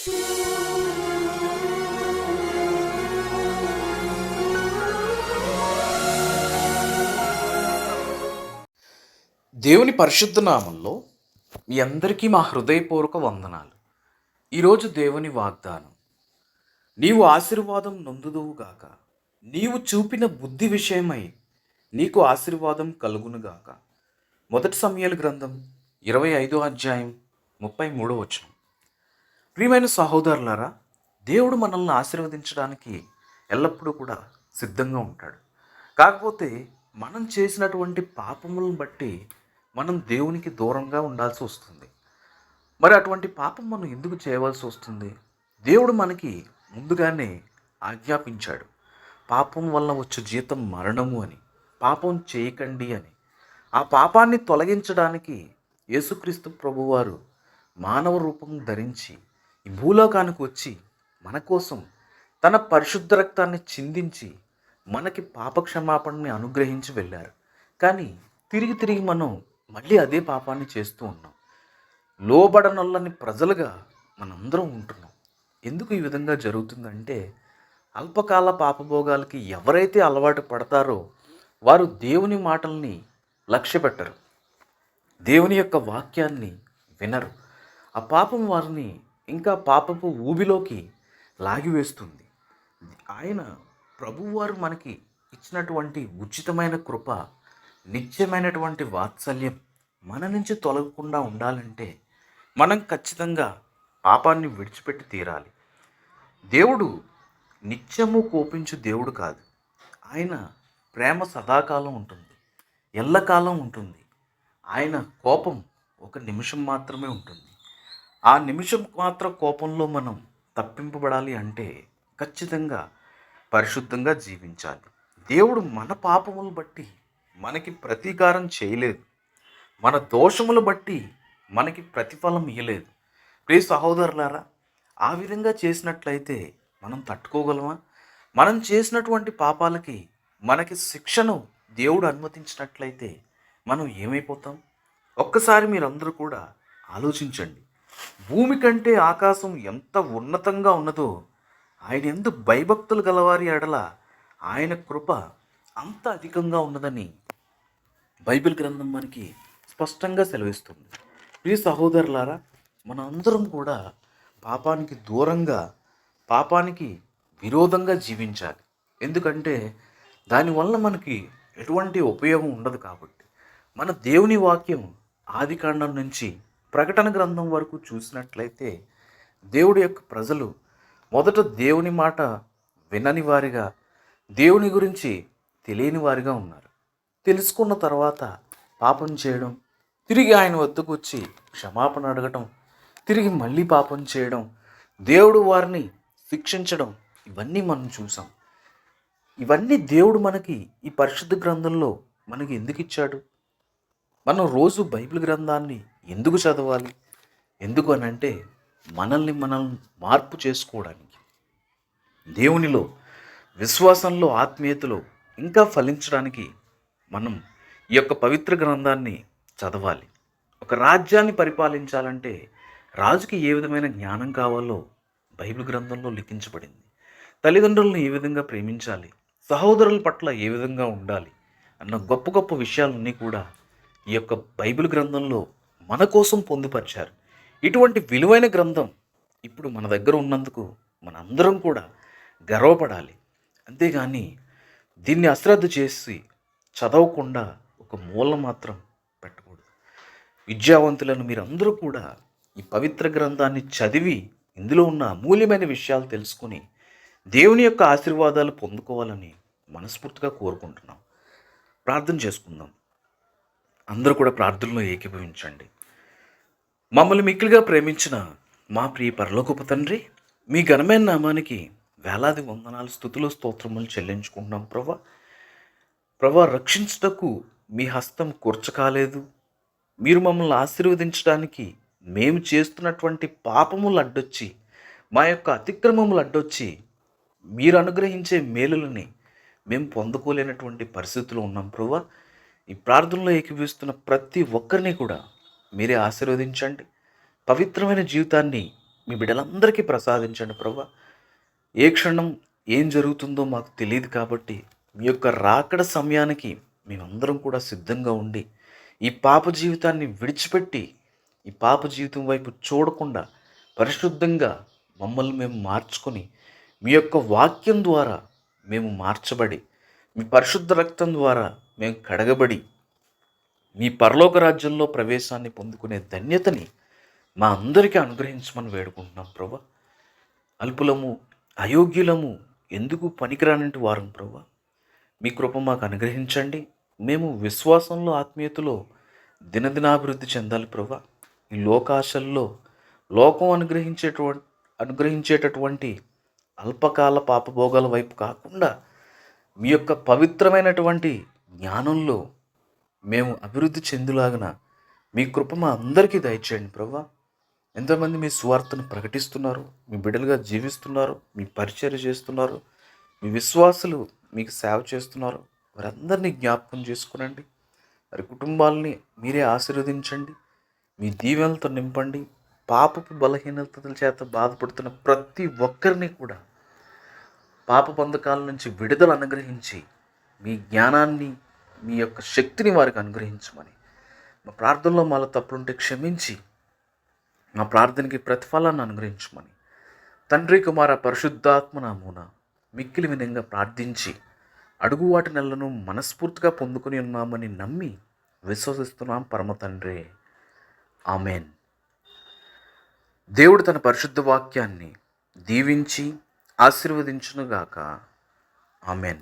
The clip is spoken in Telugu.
దేవుని పరిశుద్ధ నామంలో మీ అందరికీ మా హృదయపూర్వక వందనాలు. ఈరోజు దేవుని వాగ్దానం నీవు ఆశీర్వాదం నొందుదువుగాక నీవు చూపిన బుద్ధి విషయమై నీకు ఆశీర్వాదం కలుగునుగాక మొదటి సమయాల గ్రంథం ఇరవై ఐదో అధ్యాయం ముప్పై మూడో వచనం. ప్రియమైన సహోదరులారా దేవుడు మనల్ని ఆశీర్వదించడానికి ఎల్లప్పుడూ కూడా సిద్ధంగా ఉంటాడు. కాకపోతే మనం చేసినటువంటి పాపములను బట్టి మనం దేవునికి దూరంగా ఉండాల్సి వస్తుంది. మరి అటువంటి పాపం మనం ఎందుకు చేయవలసి వస్తుంది? దేవుడు మనకి ముందుగానే ఆజ్ఞాపించాడు. పాపం వల్ల వచ్చే జీతం మరణము అని పాపం చేయకండి అని. ఆ పాపాన్ని తొలగించడానికి యేసుక్రీస్తు ప్రభువారు మానవ రూపం ధరించి ఈ భూలోకానికి వచ్చి మన కోసం తన పరిశుద్ధ రక్తాన్ని చిందించి మనకి పాపక్షమాపణని అనుగ్రహించి వెళ్ళారు. కానీ తిరిగి తిరిగి మనం మళ్ళీ అదే పాపాన్ని చేస్తూ ఉన్నాం. లోబడనొల్లని ప్రజలుగా మనందరం ఉంటున్నాం. ఎందుకు ఈ విధంగా జరుగుతుందంటే అల్పకాల పాపభోగాలకి ఎవరైతే అలవాటు పడతారో వారు దేవుని మాటల్ని లక్ష్యపెట్టరు. దేవుని యొక్క వాక్యాన్ని వినరు. ఆ పాపం వారిని ఇంకా పాపపు ఊబిలోకి లాగివేస్తుంది ఆయన ప్రభువారు మనకి ఇచ్చినటువంటి ఉచితమైన కృప నిత్యమైనటువంటి వాత్సల్యం మన నుంచి తొలగకుండా ఉండాలంటే మనం ఖచ్చితంగా పాపాన్ని విడిచిపెట్టి తీరాలి. దేవుడు నిత్యము కోపించు దేవుడు కాదు. ఆయన ప్రేమ సదాకాలం ఉంటుంది. ఎల్లకాలం ఉంటుంది. ఆయన కోపం ఒక నిమిషం మాత్రమే ఉంటుంది. ఆ నిమిషం మాత్రం కోపంలో మనం తప్పింపబడాలి అంటే ఖచ్చితంగా పరిశుద్ధంగా జీవించాలి. దేవుడు మన పాపములు బట్టి మనకి ప్రతీకారం చేయలేదు. మన దోషములు బట్టి మనకి ప్రతిఫలం ఇయ్యలేదు. ప్రియ సహోదరులారా ఆ విధంగా చేసినట్లయితే మనం తట్టుకోగలమా? మనం చేసినటువంటి పాపాలకి మనకి శిక్షను దేవుడు అనుమతించినట్లయితే మనం ఏమైపోతాం? ఒక్కసారి మీరందరూ కూడా ఆలోచించండి. భూమి కంటే ఆకాశం ఎంత ఉన్నతంగా ఉన్నదో ఆయన ఎందు భయభక్తులు గలవారి ఎడల ఆయన కృప అంత అధికంగా ఉన్నదని బైబిల్ గ్రంథం మనకి స్పష్టంగా సెలవిస్తుంది. ప్రియ సహోదరులారా మన అందరం కూడా పాపానికి దూరంగా పాపానికి విరోధంగా జీవించాలి. ఎందుకంటే దానివల్ల మనకి ఎటువంటి ఉపయోగం ఉండదు కాబట్టి. మన దేవుని వాక్యం ఆది కాండం నుంచి ప్రకటన గ్రంథం వరకు చూసినట్లయితే దేవుడి యొక్క ప్రజలు మొదట దేవుని మాట వినని వారిగా దేవుని గురించి తెలియని వారిగా ఉన్నారు. తెలుసుకున్న తర్వాత పాపం చేయడం తిరిగి ఆయన వద్దకు వచ్చి క్షమాపణ అడగటం తిరిగి మళ్ళీ పాపం చేయడం దేవుడు వారిని శిక్షించడం ఇవన్నీ మనం చూసాం. ఇవన్నీ దేవుడు మనకి ఈ పరిశుద్ధ గ్రంథంలో మనకి ఎందుకు ఇచ్చాడు? మనం రోజు బైబిల్ గ్రంథాన్ని ఎందుకు చదవాలి? ఎందుకు అని అంటే మనల్ని మనం మార్పు చేసుకోవడానికి. దేవునిలో విశ్వాసంలో ఆత్మీయతలో ఇంకా ఫలించడానికి మనం ఈ యొక్క పవిత్ర గ్రంథాన్ని చదవాలి. ఒక రాజ్యాన్ని పరిపాలించాలంటే రాజుకి ఏ విధమైన జ్ఞానం కావాలో బైబిల్ గ్రంథంలో లిఖించబడింది. తల్లిదండ్రులను ఏ విధంగా ప్రేమించాలి? సహోదరుల పట్ల ఏ విధంగా ఉండాలి? అన్న గొప్ప గొప్ప విషయాలన్నీ కూడా ఈ యొక్క బైబిల్ గ్రంథంలో మన కోసం పొందుపరిచారు. ఇటువంటి విలువైన గ్రంథం ఇప్పుడు మన దగ్గర ఉన్నందుకు మనందరం కూడా గర్వపడాలి. అంతేగాని దీన్ని అశ్రద్ధ చేసి చదవకుండా ఒక మూల మాత్రం పెట్టకూడదు. విద్యావంతులను మీరందరూ కూడా ఈ పవిత్ర గ్రంథాన్ని చదివి ఇందులో ఉన్న అమూల్యమైన విషయాలు తెలుసుకుని దేవుని యొక్క ఆశీర్వాదాలు పొందుకోవాలని మనస్ఫూర్తిగా కోరుకుంటున్నాం. ప్రార్థన చేసుకుందాం. అందరూ కూడా ప్రార్థనలో ఏకీభవించండి. మమ్మల్ని మిక్కిలిగా ప్రేమించిన మా ప్రియ పరలోకపు తండ్రి మీ ఘనమైన నామానికి వేలాది వందనాలు స్థుతులు స్తోత్రములు చెల్లించుకుంటున్నాం ప్రభా. ప్రభా రక్షించుటకు మీ హస్తం కూర్చకాలేదు మీరు మమ్మల్ని ఆశీర్వదించడానికి మేము చేస్తున్నటువంటి పాపములు అడ్డొచ్చి మా యొక్క అతిక్రమములు అడ్డొచ్చి మీరు అనుగ్రహించే మేలులని మేము పొందుకోలేనటువంటి పరిస్థితులు ఉన్నాం ప్రభా. ఈ ప్రార్థనలో ఏకీవిస్తున్న ప్రతి ఒక్కరిని కూడా మీరే ఆశీర్వదించండి. పవిత్రమైన జీవితాన్ని మీ బిడ్డలందరికీ ప్రసాదించండి ప్రభా. ఏ క్షణం ఏం జరుగుతుందో మాకు తెలియదు కాబట్టి మీ యొక్క రాకడ సమయానికి మేమందరం కూడా సిద్ధంగా ఉండి ఈ పాప జీవితాన్ని విడిచిపెట్టి ఈ పాప జీవితం వైపు చూడకుండా పరిశుద్ధంగా మమ్మల్ని మేము మార్చుకొని మీ యొక్క వాక్యం ద్వారా మేము మార్చబడి మీ పరిశుద్ధ రక్తం ద్వారా మేము కడగబడి మీ పరలోక రాజ్యంలో ప్రవేశాన్ని పొందుకునే ధన్యతని మా అందరికీ అనుగ్రహించమని వేడుకుంటున్నాం ప్రభా. అల్పులము అయోగ్యులము ఎందుకు పనికిరానంటి వారం ప్రభా? మీ కృప మాకు అనుగ్రహించండి. మేము విశ్వాసంలో ఆత్మీయతలో దినదినాభివృద్ధి చెందాలి ప్రభా. ఈ లోకాశల్లో లోకం అనుగ్రహించేటువంటి అనుగ్రహించేటటువంటి అల్పకాల పాపభోగాల వైపు కాకుండా మీ యొక్క పవిత్రమైనటువంటి జ్ఞానంలో మేము అభివృద్ధి చెందులాగిన మీ కృప మా అందరికీ దయచేయండి ప్రభా ఎంతమంది మీ స్వార్థను ప్రకటిస్తున్నారు మీ బిడ్డలుగా జీవిస్తున్నారు మీ పరిచర్య చేస్తున్నారు మీ విశ్వాసులు మీకు సేవ చేస్తున్నారు. వారందరినీ జ్ఞాపకం చేసుకునండి. వారి కుటుంబాలని మీరే ఆశీర్వదించండి. మీ దీవెనలతో నింపండి. పాపపు బలహీనతల చేత బాధపడుతున్న ప్రతి ఒక్కరిని కూడా పాప బంధకాల నుంచి విడుదల అనుగ్రహించి మీ జ్ఞానాన్ని మీ యొక్క శక్తిని వారికి అనుగ్రహించమని. మా ప్రార్థనలో మాలో తప్పులుంటే క్షమించి మా ప్రార్థనకి ప్రతిఫలాన్ని అనుగ్రహించమని. తండ్రి కుమార పరిశుద్ధాత్మ నామూన మిక్కిలి విధంగా ప్రార్థించి అడుగు వాటి నెలను మనస్ఫూర్తిగా పొందుకొని ఉన్నామని నమ్మి విశ్వసిస్తున్నాం పరమ తండ్రి. ఆమెన్. దేవుడు తన పరిశుద్ధ వాక్యాన్ని దీవించి ఆశీర్వదించునుగాక. ఆమెన్.